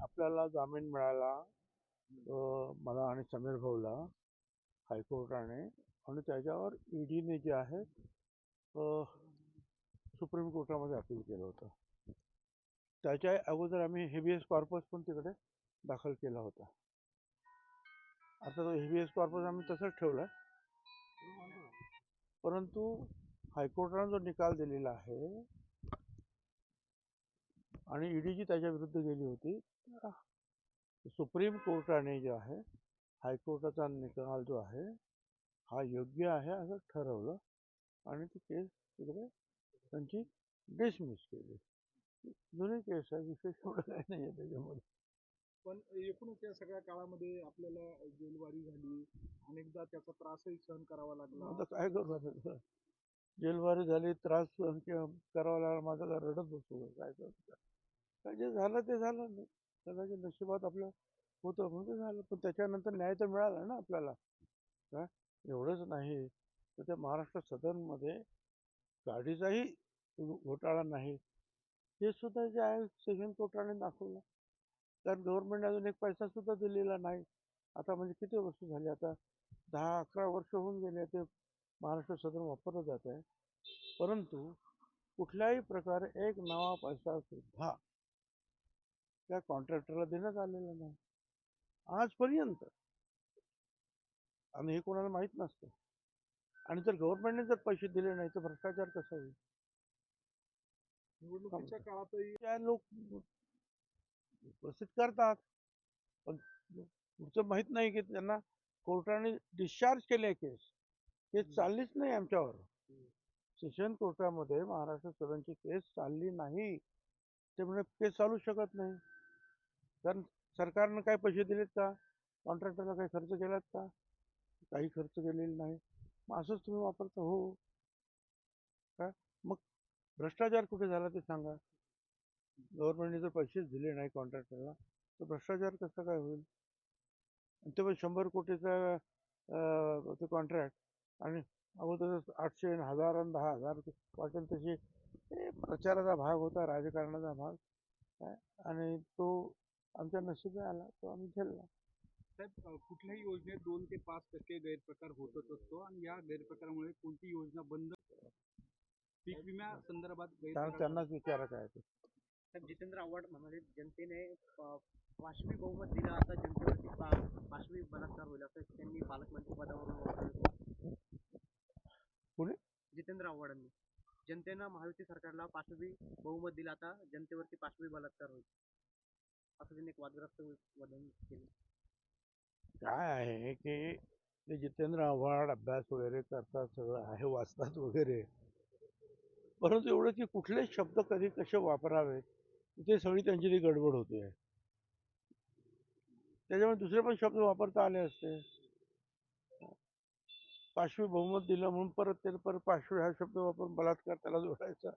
आपल्याला जामीन मिळाला मला आणि समीर भाऊला हायकोर्टाने आणि त्याच्यावर ईडीने जे आहे सुप्रीम कोर्टामध्ये अपील केलं होतं. त्याच्या अगोदर आम्ही हेबियस कॉर्पस पण तिकडे दाखल केला होता. आता तो हेबियस कॉर्पस आम्ही तसंच ठेवला परंतु हायकोर्टाने जो निकाल दिलेला आहे आणि ईडीची त्याच्या विरुद्ध गेली होती. सुप्रीम कोर्टाने जे आहे हायकोर्टाचा निकाल जो आहे हा योग्य आहे असं ठरवलं आणि ती केस तिकडे त्यांची डिसमिस केली. जुनी केस आहे विशेष एवढं काही नाही आहे त्याच्यामध्ये. पण एकूणच या सगळ्या काळामध्ये आपल्याला जेलवारी झाली. अनेकदा त्याचा त्रासही सहन करावा लागला. आता काय करू आता? जेलवारी झाली त्रास सहन करावा लागला माझा रडत बसतो काय करू काय जे झालं ते झालं नाही कदाचित नशिबात आपलं होतं म्हणून ते झालं. पण त्याच्यानंतर न्याय तर मिळाला ना आपल्याला. का एवढंच नाही. तर त्या महाराष्ट्र सदनमध्ये गाडीचाही घोटाळा नाही. हे सुद्धा जे आहे सेशन कोर्टाने दाखवलं. कारण गव्हर्नमेंट अजून एक पैसा सुद्धा दिलेला नाही. आता म्हणजे किती वर्ष झाली? आता दहा अकरा वर्ष होऊन गेले ते महाराष्ट्र सदन वापरलं जात आहे परंतु कुठल्याही प्रकारे एक नवा पैसा सुद्धा त्या कॉन्ट्रॅक्टरला देण्यात आलेला नाही. आजपर्यंत. आणि हे कोणाला माहीत नसतं. आणि जर गव्हर्नमेंटने जर पैसे दिले नाही तर भ्रष्टाचार कसा होईल? निवडणुकीच्या काळातही त्या लोक उपस्थित करतात. पण पुढचं माहीत नाही की त्यांना कोर्टाने डिस्चार्ज केले केस. केस चाललीच नाही आमच्यावर. सेशन कोर्टामध्ये महाराष्ट्र सदनची केस चालली नाही. त्यामुळे केस चालू शकत नाही. कारण सरकारनं काय पैसे दिलेत का? कॉन्ट्रॅक्टरला काही खर्च केलात का? काही खर्च केलेला नाही. मग असंच तुम्ही वापरता हो. का? मग भ्रष्टाचार कुठे झाला ते सांगा. गव्हर्नमेंटने जर पैसेच दिले नाही कॉन्ट्रॅक्टरला तर भ्रष्टाचार कसा काय होईल? आणि ते पण शंभर कोटीचा ते कॉन्ट्रॅक्ट आणि अगोदर आठशे हजार आणि दहा हजार वाटेल तशी प्रचाराचा भाग होता राजकारणाचा भाग. आणि तो आमच्या नशिबी आला तो आम्ही झेलला साहेब अ, कुठल्याही योजनेत दोन ते पाच टक्के गैरप्रकार होतच असतो आणि या गैरप्रकारामुळे कोणती योजना बंद? पीक विम्या संदर्भात कारण गैरप्रकार त्यांनाच विचारा काय ते. साहेब जितेंद्र आव्हाड म्हणाले जनतेने प- पाशवी बहुमत दिलं आता जनतेवरती पा- पाशवी बलात्कार होईल असं त्यांनी पालकमंत्री पदावरून वक्तव्य कोणी? जितेंद्र आव्हाडांनी. जनतेनं महायुती सरकारला पाशवी बहुमत दिलं आता जनतेवरती पाशवी बलात्कार होईल. असं त्यांनी एक वादग्रस्त वदन केलं. काय आहे की ते जितेंद्र आव्हाड अभ्यास वगैरे करतात सगळं आहे वाचतात वगैरे. परंतु एवढं की कुठले शब्द कधी कसे वापरावेत? ते सगळी त्यांची ती गडबड होते. त्याच्यामुळे दुसरे पण शब्द वापरता आले असते. पाशवी बहुमत दिलं म्हणून परत ते परत पाशवी हा शब्द वापरून बलात्कार त्याला जोडायचा.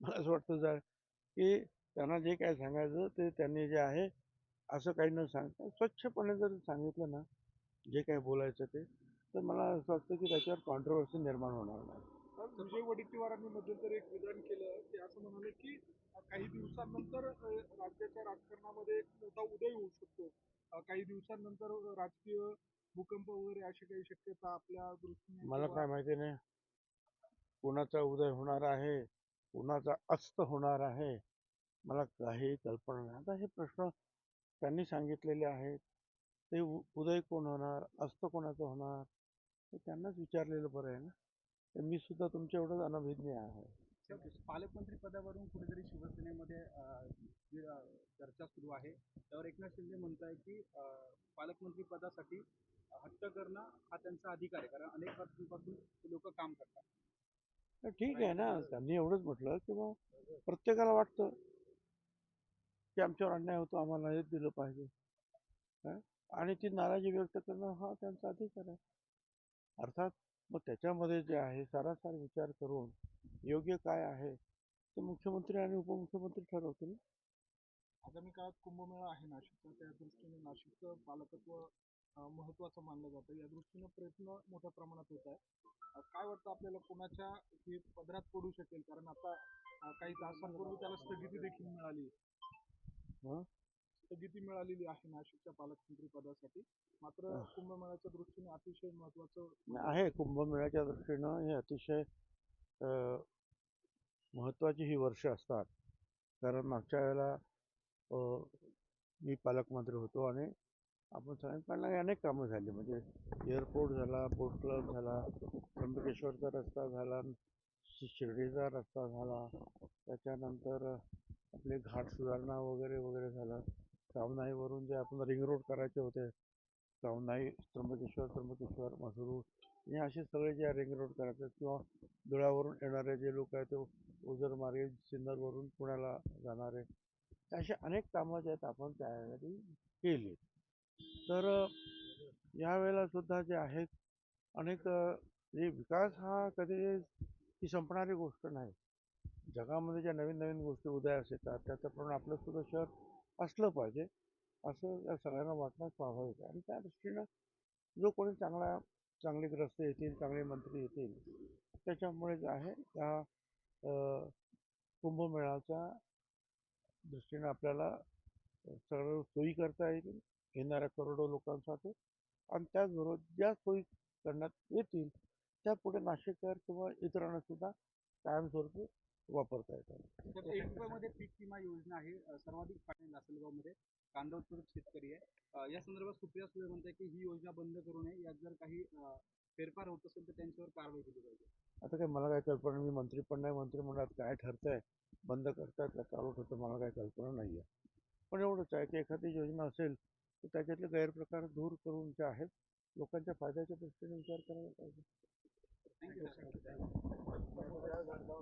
मला असं वाटतं जाय की त्यांना जे काय सांगायचं ते त्यांनी जे आहे असं काही न सांगता स्वच्छपणे जर सांगितलं ना जे काही बोलायचं ते तर मला असं वाटतं की त्याच्यावर कॉन्ट्रोवर्सी निर्माण होणार नाही. साहेब, विजय वडेट्टीवारांनी मध्यंतरी एक विधान केलं ते असं म्हणाले की काही दिवसांनंतर राज्याच्या राजकारणामध्ये एक मोठा उदय होऊ शकतो. काही दिवसांनंतर राजकीय भूकंप वगैरे अशी काही शक्यता आपल्या दृष्टीने मला काय माहिती नाही. कुणाचा उदय होणार आहे कुणाचा अस्त होणार आहे मला काही कल्पना नाही. आता हे प्रश्न त्यांनी सांगितलेले आहेत. ते उ- उदय कोण होणार? अस्त कोणाचं होणार? हे त्यांनाच विचारलेलं बरं आहे ना. तर मी सुद्धा तुमच्या एवढंच अनभिज्ञ आहे. पालकमंत्री पदावरून कुठेतरी शिवसेनेमध्ये चर्चा सुरू आहे. त्यावर एकनाथ शिंदे म्हणताय की अ, पालकमंत्री पदासाठी हट्ट करणं हा त्यांचा अधिकार आहे. कारण अनेक वर्षांपासून लोक काम करतात. ठीक आहे ना. त्यांनी एवढंच म्हटलं की मग प्रत्येकाला वाटतं. की आमच्यावर अन्याय होतो आम्हाला हे दिलं पाहिजे. आणि ती नाराजी व्यक्त करणं हा त्यांचा अधिकार आहे. अर्थात मग त्याच्यामध्ये जे आहे सारासार विचार करून योग्य काय आहे ते मुख्यमंत्री आणि उपमुख्यमंत्री ठरवतील आगामी काळात कुंभमेळा आहे नाशिकचा. त्या दृष्टीने नाशिकचं पालकत्व महत्वाचं मानलं जातं. या दृष्टीने प्रयत्न मोठ्या प्रमाणात होत आहे काय वाटतं आपल्याला कोणाच्या हे पदरात पडू शकेल? कारण आता काही तासांपूर्वी त्याला स्थगिती देखील मिळाली. स्थगिती मिळालेली आहे नाशिकच्या पालकमंत्री पदासाठी. मात्र. कुंभमेळ्याच्या दृष्टीने अतिशय महत्वाचं आहे कुंभमेळ्याच्या दृष्टीनं हे अतिशय अ, महत्त्वाची ही वर्ष असतात. कारण मागच्या वेळेला मी पालकमंत्री होतो आणि आपण सगळ्यांकडनं अनेक कामं झाली. म्हणजे एअरपोर्ट झाला बोट क्लब झाला त्र्यंबकेश्वरचा रस्ता झाला शिर्डीचा रस्ता झाला. त्याच्यानंतर आपले घाट सुधारणा वगैरे वगैरे झालं. सावनाईवरून जे आपण रिंग रोड करायचे होते सावनाई त्र्यंबकेश्वर त्र्यंबकेश्वर मसरूळ हे असे सगळे जे रिंग रोड करायचे किंवा धुळ्यावरून येणारे जे लोक आहेत ते उजर सिन्नरवरून पुण्याला जाणारे असे अनेक कामं जे आहेत आपण त्यासाठी केली. तर अ, यावेळेला सुद्धा जे आहेत अनेक जे विकास हा कधी ही संपणारी गोष्ट नाही. जगामध्ये ज्या नवीन नवीन गोष्टी उदयास येतात त्याच्याप्रमाणे आपलं सुद्धा शहर असलं पाहिजे असं या सगळ्यांना वाटणं स्वाभाविक आहे. आणि त्या दृष्टीनं जो कोणी चांगला चांगले ग्रस्त येतील चांगले मंत्री येतील त्याच्यामुळे जे आहे त्या कुंभमेळाच्या दृष्टीनं आपल्याला सगळं सोयी करता येतील येणाऱ्या करोडो लोकांसाठी. आणि त्याचबरोबर ज्या सोयी करण्यात येतील त्या पुढे नाशिककर किंवा इतरांना सुद्धा कायमस्वरूपी वापरता येतात तर एक रुपयामध्ये पीक विमा योजना आहे. अ, सर्वाधिक फायदा लासलगावमध्ये कांदा उत्पादक शेतकरी आहे. अ, या संदर्भात सुप्रिया सुळे म्हणते की ही योजना बंद करू नये. यात जर काही अ, फेरफार होत असेल तर त्यांच्यावर कारवाई केली पाहिजे. आता काय मला काय कल्पना मी मंत्री पण नाही. मंत्रिमंडळात काय ठरतंय बंद करतायत का चालू ठरतं मला काय कल्पना नाही आहे. पण एवढंच आहे की एखादी योजना असेल तर त्याच्यातले गैरप्रकार दूर करून जे आहेत लोकांच्या फायद्याच्या दृष्टीने विचार करायला पाहिजे. थँक्यू